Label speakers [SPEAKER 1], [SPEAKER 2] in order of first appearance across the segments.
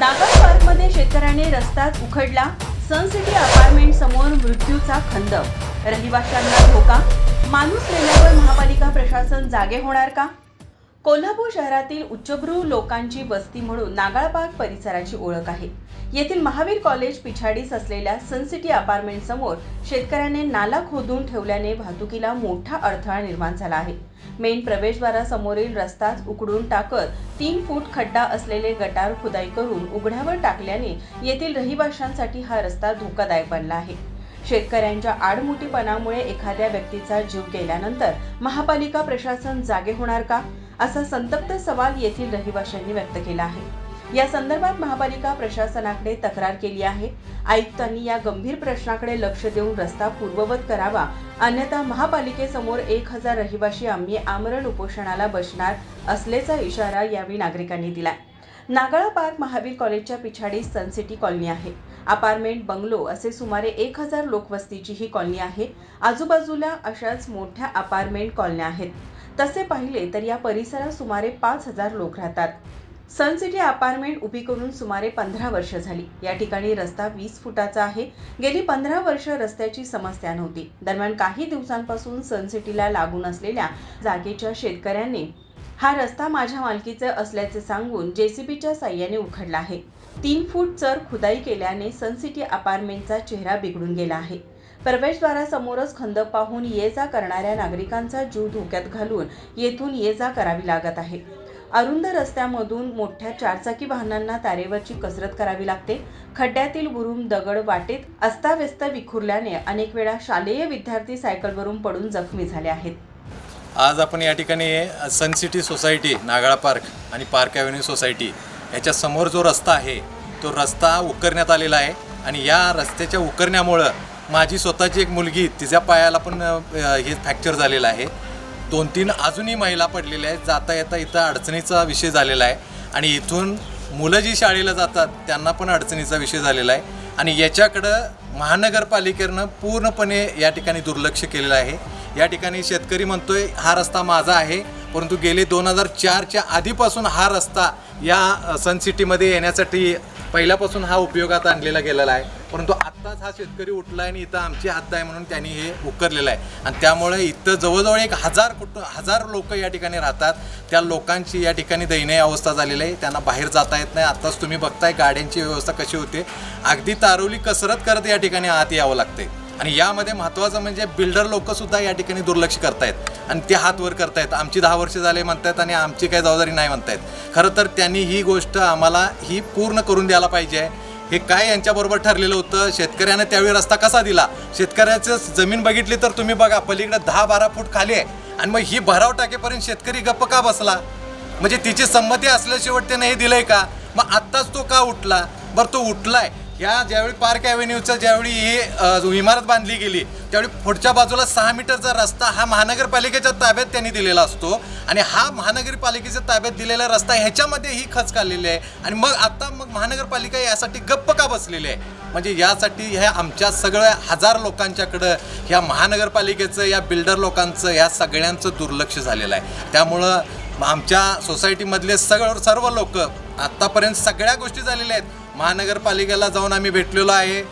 [SPEAKER 1] नागाव पार्कमध्ये शेतकऱ्याने रस्ताच उखडला Sun City apartment समोर मृत्यूचा खंद. रहिवाशांना धोका? माणूस मेल्यावर महापालिका प्रशासन जागे होणार का? कोल्हापूर शहरातील उच्चभ्रू लोकांची वस्ती म्हणून नागाळबाग परिसराची ओळख आहे. येथील महावीर कॉलेज पिछाडीस असलेल्या सनसिटी अपार्टमेंट समोर शेतकऱ्याने नाला खोदून ठेवल्याने वाहतुकीला मोठा अडथळा निर्माण झाला आहे. मेन प्रवेशद्वारासमोरील रस्ताच उकडून टाकत तीन फूट खड्डा असलेले गटार खुदाई करून उघड्यावर टाकल्याने येथील रहिवाशांसाठी हा रस्ता धोकादायक बनला आहे. शेतकऱ्यांच्या आडमुठीपणामुळे एखाद्या व्यक्तीचा जीव गेल्यानंतर महापालिका प्रशासन जागे होणार का? असा संतप्त सवाल येथील रहिवाशांनी व्यक्त केला आहे. या संदर्भात महापालिका प्रशासनाकडे तक्रार केली आहे. आयुक्तांनी या गंभीर प्रश्नाकडे लक्ष देऊन रस्ता पूर्ववत करावा. अन्यथा महापालिकेसमोर एक हजार रहिवाशी आम्ही आमरण उपोषणाला बसणार असल्याचा इशारा यावेळी नागरिकांनी दिला नागाळा पार्क महावीर कॉलेजच्या पिछाडी सनसिटी कॉलनी आहे. अपार्टमेंट बंगलो असे सुमारे एक हजार लोकवस्तीची ही कॉलनी आहे. आजूबाजूला अशाच मोठ्या अपार्टमेंट कॉलन्या आहेत. तसे पाहिले तर या परिसरात सुमारे पाच हजार लोक राहतात. सन सिटी अपार्टमेंट उभी करून सुमारे पंधरा वर्ष झाली. या ठिकाणी रस्ता वीस फुटाचा आहे. गेली पंधरा वर्ष रस्त्याची समस्या नव्हती. दरम्यान काही दिवसांपासून सन सिटीला लागून असलेल्या जागेच्या शेतकऱ्यांनी हा रस्ता माझ्या मालकीचा असल्याचे सांगून जेसीबीच्या साह्याने उखडला आहे. तीन फूट चर खुदाई केल्याने सन सिटी अपार्टमेंटचा चेहरा बिघडून गेला आहे. प्रवेशद्वारासमोरच खंदक पाहून ये जा करणाऱ्या नागरिकांचा जीव धोक्यात घालून येथून ये जा करावी लागत आहे. अरुंद रस्त्यामधून मोठ्या चारचाकी वाहनांना तारेवरची कसरत करावी लागते. खड्ड्यातील बुरुम दगड वाटेत अस्ताव्यस्त विखुरल्याने अनेक वेळा शालेय विद्यार्थी सायकलवरून पडून जखमी झाले आहेत.
[SPEAKER 2] आज आपण या ठिकाणी Sun City society Nagala Park आणि पार्क ॲव्हेन्यू सोसायटी ह्याच्या समोर जो रस्ता आहे तो रस्ता उकरण्यात आलेला आहे. आणि या रस्त्याच्या उकरण्यामुळं माझी स्वतःची एक मुलगी तिच्या पायाला पण हे फ्रॅक्चर झालेलं आहे. दोन तीन अजूनही महिला पडलेल्या आहेत. जाता येता इथं अडचणीचा विषय झालेला आहे. आणि इथून मुलं जी शाळेला जातात त्यांना पण अडचणीचा विषय झालेला आहे. आणि याच्याकडं महानगरपालिकेनं पूर्णपणे या ठिकाणी दुर्लक्ष केलेलं आहे. या ठिकाणी शेतकरी म्हणतोय हा रस्ता माझा आहे. परंतु गेले दोन हजार चारच्या आधीपासून हा रस्ता या सनसिटीमध्ये सन सिटीमध्ये येण्यासाठी पहिल्यापासून हा उपयोगात आणलेला गेलेला आहे. परंतु आत्ताच हा शेतकरी उठला आहे आणि इथं आमची हद्द आहे म्हणून त्यांनी हे उकरलेलं आहे. आणि त्यामुळे इथं जवळजवळ एक हजार कुट हजार लोक या ठिकाणी राहतात. त्या लोकांची या ठिकाणी दयनीय अवस्था झालेली आहे. त्यांना बाहेर जाता येत नाही. आत्ताच तुम्ही बघताय गाड्यांची व्यवस्था कशी होते. अगदी तारवली कसरत करत या ठिकाणी आत यावं लागते आणि यामध्ये महत्त्वाचं म्हणजे बिल्डर लोकसुद्धा या ठिकाणी दुर्लक्ष करतायत. आणि ते हात वर करतायत. आमची दहा वर्ष झाले म्हणतायत आणि आमची काही जबाबदारी नाही म्हणतायत. खरं तर त्यांनी ही गोष्ट आम्हाला ही पूर्ण करून द्यायला पाहिजे हे काय यांच्याबरोबर ठरलेलं होतं? शेतकऱ्यानं त्यावेळी रस्ता कसा दिला? शेतकऱ्याचं जमीन बघितली तर तुम्ही बघा पलीकडे दहा बारा फूट खाली आहे. आणि मग ही भराव टाकेपर्यंत शेतकरी गप्प का बसला? म्हणजे तिची संमती असल्याशिवाय त्याने हे दिलंय का? मग आत्ताच तो का उठला? बरं तो उठलाय. ह्या ज्यावेळी पार्क ॲव्हेन्यूचं ज्यावेळी ही इमारत बांधली गेली त्यावेळी पुढच्या बाजूला सहा मीटरचा रस्ता हा महानगरपालिकेच्या ताब्यात त्यांनी दिलेला असतो. आणि हा महानगरपालिकेच्या ताब्यात दिलेला रस्ता ह्याच्यामध्ये ही खच काढलेली आहे. आणि मग आता मग महानगरपालिका यासाठी गप्प का बसलेली आहे? म्हणजे यासाठी ह्या आमच्या सगळ्या हजार लोकांच्याकडं ह्या महानगरपालिकेचं या बिल्डर लोकांचं या सगळ्यांचं दुर्लक्ष झालेलं आहे. त्यामुळं आमच्या सोसायटीमधले सगळं सर्व लोक आत्तापर्यंत सगळ्या गोष्टी झालेल्या आहेत. महानगरपालिकेला जाऊन आम्ही भेटलेलो आहे.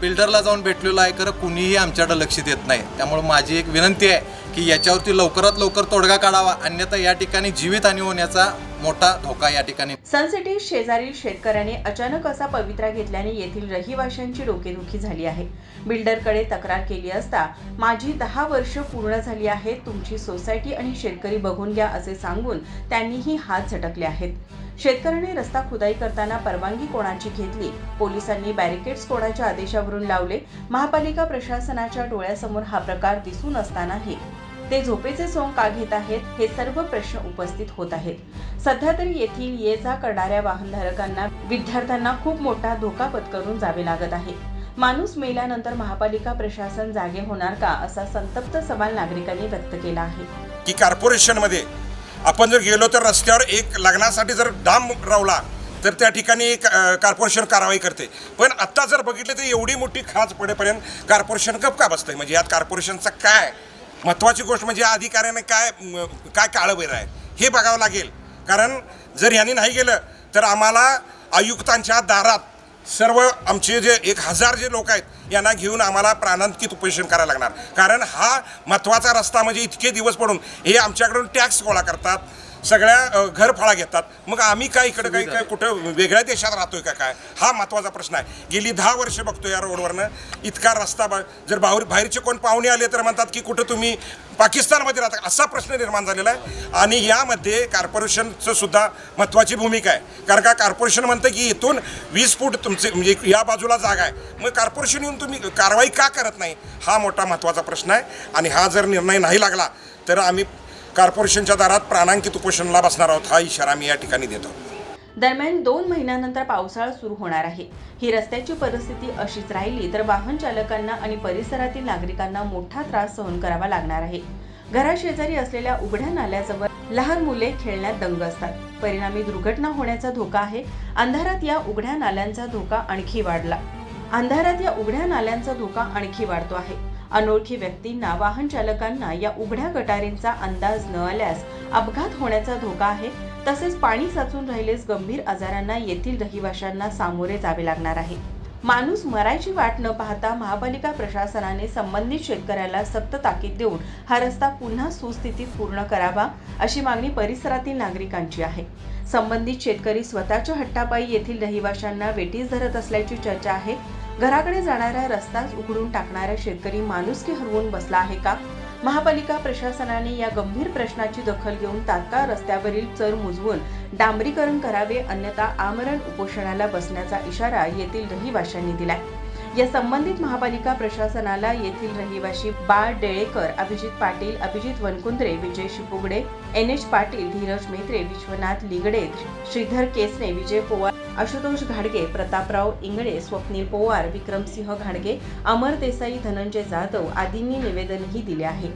[SPEAKER 2] बिल्डरला जाऊन भेटलेलो आहे. खरं कुणीही आमच्याकडं लक्ष देत नाही. त्यामुळे माझी एक विनंती आहे की याच्यावरती लवकरात लवकर तोडगा काढावा अन्यथा या ठिकाणी जीवितहानी होण्याचा मोठा धोका या ठिकाणी.
[SPEAKER 1] सनसिटी शेजारील शेतकऱ्याने अचानक असा पवित्रा घेतल्याने येथील रहिवाशांची डोकेदुखी झाली आहे. बिल्डरकडे तक्रार केली असता माझी दहा वर्ष पूर्ण झाली आहेत तुमची सोसायटी आणि शेतकरी बघून घ्या असे सांगून त्यांनीही हात झटकले आहेत. शेतकऱ्याने रस्ता खुदाई करताना परवानगी कोणाची घेतली? पोलिसांनी बॅरिकेड्स कोणाच्या आदेशावरून लावले? महापालिका प्रशासनाच्या डोळ्यासमोर हा प्रकार दिसून असतानाही ते झोपेचे सोंग का घेत आहेत हे सर्व प्रश्न उपस्थित होत आहेत. सध्या तरी येथील ये जा करणाऱ्या वाहनधारकांना विद्यार्थ्यांना खूप मोठा धोका पत्करून जावे लागत आहे. माणूस मेल्यानंतर महापालिका प्रशासन जागे होणार का असा संतप्त सवाल नागरिकांनी व्यक्त केला आहे.
[SPEAKER 3] की कॉर्पोरेशनमध्ये आपण जर गेलो तर रस्त्यावर एक लग्नासाठी जर डाम रावला तर त्या ठिकाणी एक कॉर्पोरेशन कारवाई करते. पण आत्ता जर बघितलं तर एवढी मोठी खाच पडेपर्यंत कॉर्पोरेशन गप का बसतंय. म्हणजे यात कॉर्पोरेशनचा काय महत्त्वाची गोष्ट म्हणजे या अधिकाऱ्याने काय काय काळं बैर आहे? हे बघावं लागेल. कारण जर ह्यांनी नाही गेलं तर आम्हाला आयुक्तांच्या दारात सर्व आमचे जे एक हजार जे लोक आहेत यांना घेऊन आम्हाला प्राणांतिक उपोषण करायला लागणार. कारण हा महत्त्वाचा रस्ता म्हणजे इतके दिवस पडून हे आमच्याकडून टॅक्स गोळा करतात. सगळ्या घरफाळा घेतात. मग आम्ही काय इकडे काही काय कुठं वेगळ्या देशात राहतोय का काय? हा महत्त्वाचा प्रश्न आहे. गेली दहा वर्ष बघतो या रोडवरनं. इतका रस्ता बा- जर बाहेर बाहेरचे कोण पाहुणे आले तर म्हणतात की कुठं तुम्ही पाकिस्तानमध्ये राहता असा प्रश्न निर्माण झालेला आहे. आणि यामध्ये कॉर्पोरेशनचं सुद्धा महत्त्वाची भूमिका आहे. कारण का कॉर्पोरेशन म्हणतं की इथून वीस फूट तुमचे म्हणजे या बाजूला जागा आहे. मग कॉर्पोरेशन येऊन तुम्ही कारवाई का करत नाही? हा मोठा महत्त्वाचा प्रश्न आहे. आणि हा जर निर्णय नाही लागला तर आम्ही कॉर्पोरेशनच्या दारात प्राणांकित उपोषणाला बसणार आहोत हा इशारा मी या ठिकाणी देतो.
[SPEAKER 1] दरम्यान दोन महिन्यानंतर पावसाळा सुरू होणार आहे. ही रस्त्याची परिस्थिती अशीच राहिली तर वाहन चालकांना आणि परिसरातील नागरिकांना मोठा त्रास सहन करावा लागणार आहे. घराशेजारी असलेल्या उघड्या नाल्याजवळ लहान मुले खेळण्यात दंग असतात. परिणामी दुर्घटना होण्याचा धोका आहे. अंधारात या उघड्या नाल्यांचा धोका आणखी वाढला. अंधारात या उघड्या नाल्यांचा धोका आणखी वाढतो आहे. अनोळखी व्यक्तींना वाहन चालकांना या उघड्या गटारींचा अंदाज न आल्यास अपघात होण्याचा धोका आहे. तसेच पाणी साचून राहिलेच गंभीर आजारांना येथील रहिवाशांना सामोरे जावे लागणार आहे. माणूस मरायची वाट न पाहता महापालिका प्रशासनाने संबंधित शेतकऱ्याला सक्त ताकीद देऊन हा रस्ता पुन्हा सुस्थितीत पूर्ण करावा अशी मागणी परिसरातील नागरिकांची आहे. संबंधित शेतकरी स्वतःच्या हट्टापायी येथील रहिवाशांना वेठीस धरत असल्याची चर्चा आहे. घराकडे जाणारा रस्ताच उघडून टाकणारा शेतकरी माणुसकी हरवून बसला आहे का? महापालिका प्रशासनाने या गंभीर प्रश्नाची दखल घेऊन तात्काळ रस्त्यावरील चर मुजवून डांबरीकरण करावे अन्यथा आमरण उपोषणाला बसण्याचा इशारा येथील रहिवाशांनी दिलाय. या संबंधित महापालिका प्रशासनाला येथील रहिवाशी बाळ डेळेकर अभिजित पाटील अभिजित वनकुंद्रे विजय शिपुगडे एन एच पाटील धीरज मेत्रे विश्वनाथ लिगडे श्रीधर केसने विजय पोवार आशुतोष घाडगे प्रतापराव इंगळे स्वप्नील पोवार विक्रमसिंह घाडगे अमर देसाई धनंजय जाधव आदींनी निवेदनही दिले आहे.